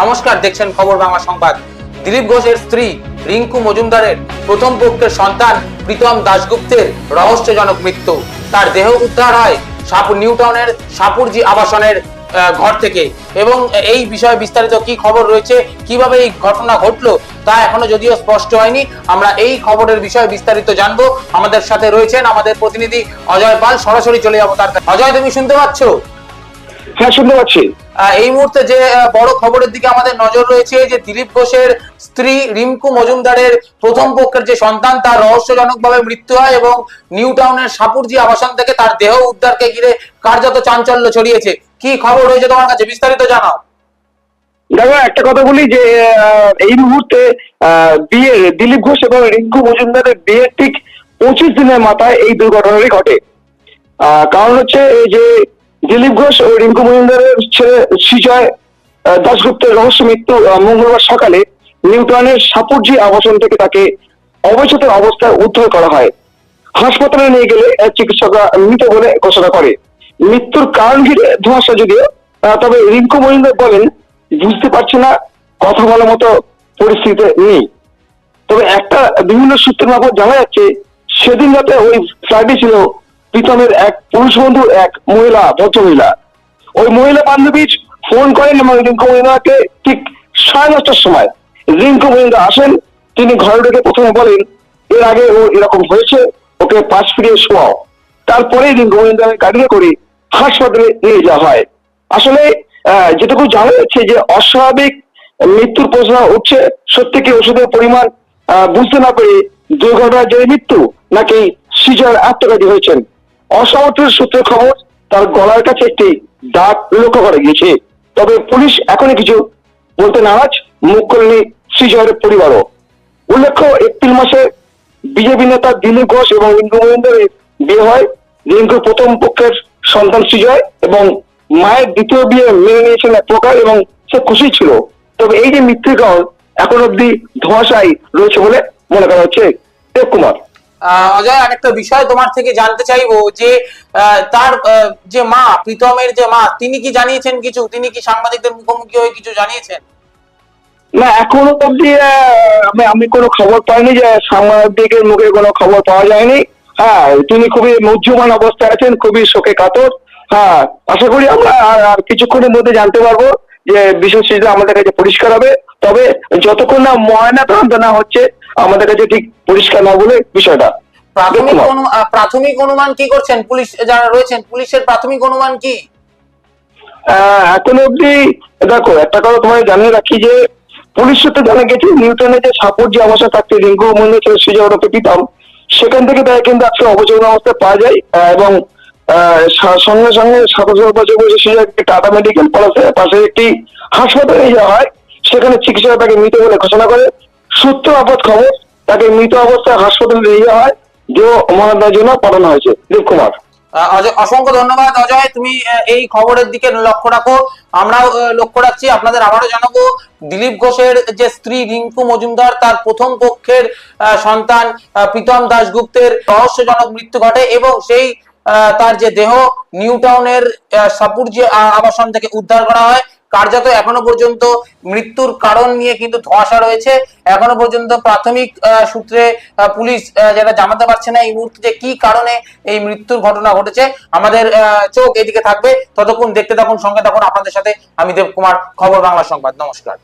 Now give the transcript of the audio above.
নমস্কার, দেখছেন খবর বাংলা সংবাদ। দিলীপ ঘোষের স্ত্রী রিঙ্কু মজুমদারের প্রথম পক্ষের সন্তান প্রীতম দাশগুপ্তের রহস্যজনক মৃত্যু। তার দেহ উদ্ধার হয় সাপুর নিউ টাউনের সাপুরজি আবাসনের ঘর থেকে। এবং এই বিষয়ে বিস্তারিত কি খবর রয়েছে, কীভাবে এই ঘটনা ঘটলো, তা এখনও যদিও স্পষ্ট হয়নি। আমরা এই খবরের বিষয়ে বিস্তারিত জানব। আমাদের সাথে রয়েছেন আমাদের প্রতিনিধি অজয় পাল। সরাসরি চলে যাব তার অজয়, তুমি শুনতে পাচ্ছ? হ্যাঁ শুনতে পাচ্ছি। এই মুহূর্তে যে বড় খবরের দিকে আমাদের নজর রয়েছে যে দিলীপ ঘোষের স্ত্রী রিঙ্কু মজুমদারের প্রথম পক্ষের যে সন্তান তার রহস্যজনকভাবে মৃত্যু হয় এবং নিউ টাউনের সাপুরজি আবাসন থেকে তার দেহ উদ্ধারকে ঘিরে কার্যত চাঞ্চল্য ছড়িয়েছে। কি খবর রয়েছে তোমার কাছে? বিস্তারিত জানাও। দেখো একটা কথা বলি যে এই মুহূর্তে বিয়ের দিলীপ ঘোষ এবং রিঙ্কু মজুমদারের বিয়ের ঠিক পঁচিশ দিনের মাথায় এই দুর্ঘটনাটি ঘটে। আহ, কারণ হচ্ছে এই যে দিলীপ ঘোষ ও রিঙ্কু মজুমদারের ছেলে সুজয় দাশগুপ্তের রহস্য মৃত্যু মঙ্গলবার সকালে নিউটনের সাপুরজি আবাসন থেকে তাকে অবচেতন অবস্থায় উদ্ধার করা হয়। হাসপাতালে নিয়ে গেলে চিকিৎসকরা মৃত বলে ঘোষণা করে। মৃত্যুর কারণ ঘিরে ধোঁয়াশা যদিও তবে রিঙ্কু মজুমদার বলেন, বুঝতে পারছি না, কথা বলার মতো পরিস্থিতিতে নেই। তবে একটা বিভিন্ন সূত্রের মারফত জানা যাচ্ছে, সেদিন রাতে ওই ফ্লাইটে ছিল প্রীতমের এক পুরুষ বন্ধু, এক মহিলা, ভদ্র মহিলা। ওই মহিলা বান্ধবী ফোন করেন এবং রিঙ্কু মহিলাকে ঠিক সাড়ে দশটার সময় রিঙ্কু মহিলা আসেন। তিনি ঘরে ঢুকে প্রথমে বলেন, এর আগে ও এরকম হয়েছে, ওকে পাশ ফিরিয়ে শোয়াও। তারপরে রিঙ্কু মহিলাকে গাড়িতে করে হাসপাতালে নিয়ে যাওয়া হয়। আসলে যেটুকু জানা যাচ্ছে যে অস্বাভাবিক মৃত্যুর প্রশ্ন উঠছে, সত্যি কি ওষুধের পরিমাণ বুঝতে না পেরে দুর্ঘটনার যে মৃত্যু নাকি সিজার আত্মঘাতী হয়েছেন? অসমর্থের সূত্রে খবর তার গলার কাছে একটি দাগ লক্ষ্য করা গিয়েছে। তবে পুলিশ এখনই কিছু বলতে নারাজ। মুখ খুলেনি শ্রীজয়ের পরিবারও। উল্লেখ্য, এপ্রিল মাসে বিজেপি নেতা দিলীপ ঘোষ এবং রিঙ্কু মহেন্দ্রের বিয়ে হয়। রিঙ্কুর প্রথম পক্ষের সন্তান শ্রীজয় এবং মায়ের দ্বিতীয় বিয়ে মেনে নিয়েছেন এক প্রকার এবং সে খুশি ছিল। তবে এই যে মৃত্যুর এখন অব্দি ধোঁয়াশাই রয়েছে বলে মনে করা হচ্ছে। দেব কুমার। অজয় আরেকটা বিষয় তোমার থেকে জানতে চাইব যে তার যে মা, প্রীতমের যে মা, তিনি কি জানিয়েছেন কিছু? তিনি কি সাংবাদিকদের মুখোমুখি হয়ে কিছু জানিয়েছেন? না, এখনও অব্দি আমি আমি কোনো খবর পাইনি যে সাংবাদিকের মুখে কোনো খবর পাওয়া যায়নি। হ্যাঁ তিনি খুবই মুহ্যমান অবস্থায় আছেন, খুবই শোকে কাতর। হ্যাঁ আশা করি আমরা আর কিছুক্ষণের মধ্যে জানতে পারব যে বিশেষ আমাদের কাছে পরিষ্কার হবে। তবে যতক্ষণ না ময়না তদন্ত না হচ্ছে আমাদের কাছে ঠিক পরিষ্কার না বলে বিষয়টা। প্রাথমিক প্রাথমিক অনুমান কি করছেন? পুলিশ যারা রয়েছেন পুলিশের প্রাথমিক অনুমান কি? এখন অব্দি দেখো একটা কথা তোমায় জানিয়ে রাখি যে পুলিশ সূত্রে জানা গেছে নিউটনের যে সাপোর্ট যে অবস্থা থাকতে রিঙ্কু মন্দির ছিল সুজয় ওরফে পিতাম সেখান থেকে তাকে কিন্তু আজকে অবচেতন অবস্থায় পাওয়া যায় এবং আহ, সঙ্গে সঙ্গে সাতাশ বছর বয়সে সুজয়কে টাটা মেডিকেল কলেজে পাশে একটি হাসপাতালে যাওয়া হয় সেখানে চিকিৎসক তাকে মৃত বলে ঘোষণা করে সূত্র আপদ খবর, তাকে মৃত অবস্থায় হাসপাতালে নিয়ে যাওয়া হয় যে মরণের জন্য পাঠানো হয়েছে। দেব কুমার। অসংখ্য ধন্যবাদ, অজয়। তুমি এই খবরের দিকে লক্ষ্য রাখো। আমরাও লক্ষ্য রাখছি। আপনাদের আবারও জানাব, দিলীপ ঘোষের যে স্ত্রী রিঙ্কু মজুমদার, তার প্রথম পক্ষের সন্তান প্রীতম দাশগুপ্তের রহস্যজনক মৃত্যু ঘটে এবং সেই তার যে দেহ নিউ টাউনের সাপুরজি, আ- আবাসন থেকে উদ্ধার করা হয়। কার্যত এখনও পর্যন্ত মৃত্যুর কারণ নিয়ে কিন্তু ধোঁয়াশা রয়েছে। এখনও পর্যন্ত প্রাথমিক সূত্রে পুলিশ যেটা জানাতে পারছে না এই মুহূর্তে যে কি কারণে এই মৃত্যুর ঘটনা ঘটেছে, আমাদের চোখ এদিকে থাকবে। ততক্ষণ দেখতে থাকুন, সঙ্গে থাকুন। আপনাদের সাথে আমি দেব কুমার খবর বাংলা সংবাদ। নমস্কার।